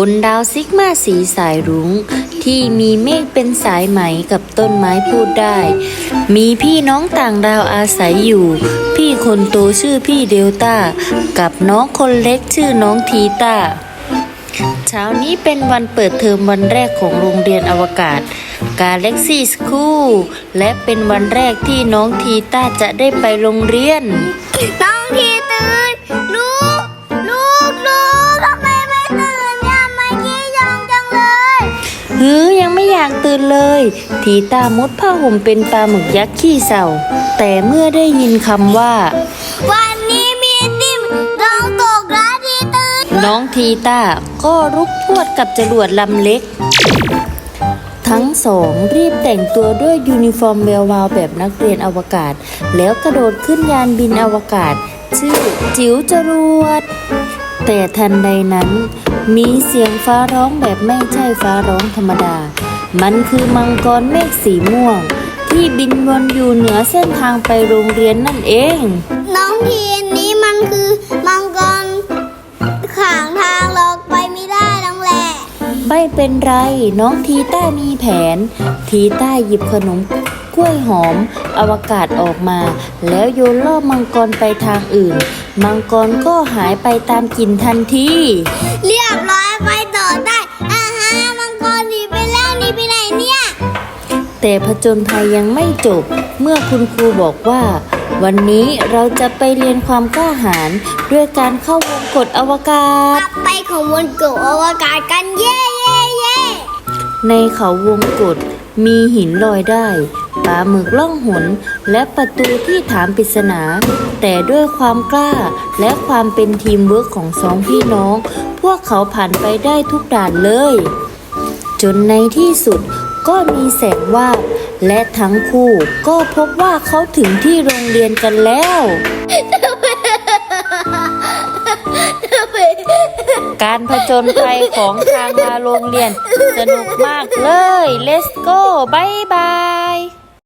บนดาวซิกมาสีสายรุง้ง ที่มีเมฆเป็นสายไหมกับต้นไม้พูดได้ มีพี่น้องต่างดาวอาศัยอยู่ พี่คนโตชื่อพี่เดลต้า กับน้องคนเล็กชื่อน้องทีต้าเช้านี้เป็นวันเปิดเทอมวันแรกของโรงเรียนอวกาศ Galaxy School และเป็นวันแรกที่น้องทีต้าจะได้ไปโรงเรียนทีตื่ ฮือยังไม่อยากตื่นเลย ทีตามุดผ้าห่มเป็นปลาหมึกยักษ์ขี้เศร้าแต่เมื่อได้ยินคำว่า วันนี้มีติมลองตกแล้วทีตื่นน้องทีตาก็รุกพรวดกับจรวดลำเล็ก ทั้งสองรีบแต่งตัวด้วยยูนิฟอร์มแวววาวแบบนักเรียนอวกาศ แล้วกระโดดขึ้นยานบินอวกาศ ชื่อจิ๋วจรวด แต่ทันใดนั้น มีเสียงฟ้าร้องแบบไม่ใช่ฟ้าร้องธรรมดา มันคือมังกรเมฆสีม่วง ที่บินวนอยู่เหนือเส้นทางไปโรงเรียนนั่นเอง น้องทีนี้มันคือมังกรขางทางเราไปไม่ได้น้องแหละไม่เป็นไร น้องทีต้ามีแผน ทีต้าหยิบขนมกล้วยหอม อวกาศออกมา แล้วโยนล่อมังกรไปทางอื่น มังกรก็หายไปตามกลิ่นทันที แต่ผจญภัยยังไม่จบ เมื่อคุณครูบอกว่า วันนี้เราจะไปเรียนความกล้าหาญด้วยการเข้าวงกฏอวกากศลับไปของวนโกะอวกาศกันเย่เย่เย่ในเขาวงกฏมีหินลอยได้ปลาหมึกล่องหนและประตูที่ถามปริศนา แต่ด้วยความกล้าและความเป็นทีมเวิร์กของสองพี่น้อง พวกเขาผ่านไปได้ทุกด่านเลย จนในที่สุด ก็มีแสงวาบและทั้งคู่ก็พบว่าเขาถึงที่โรงเรียนกันแล้วการผจญภัยของทางมาโรงเรียน สนุกมากเลย let's go บายบาย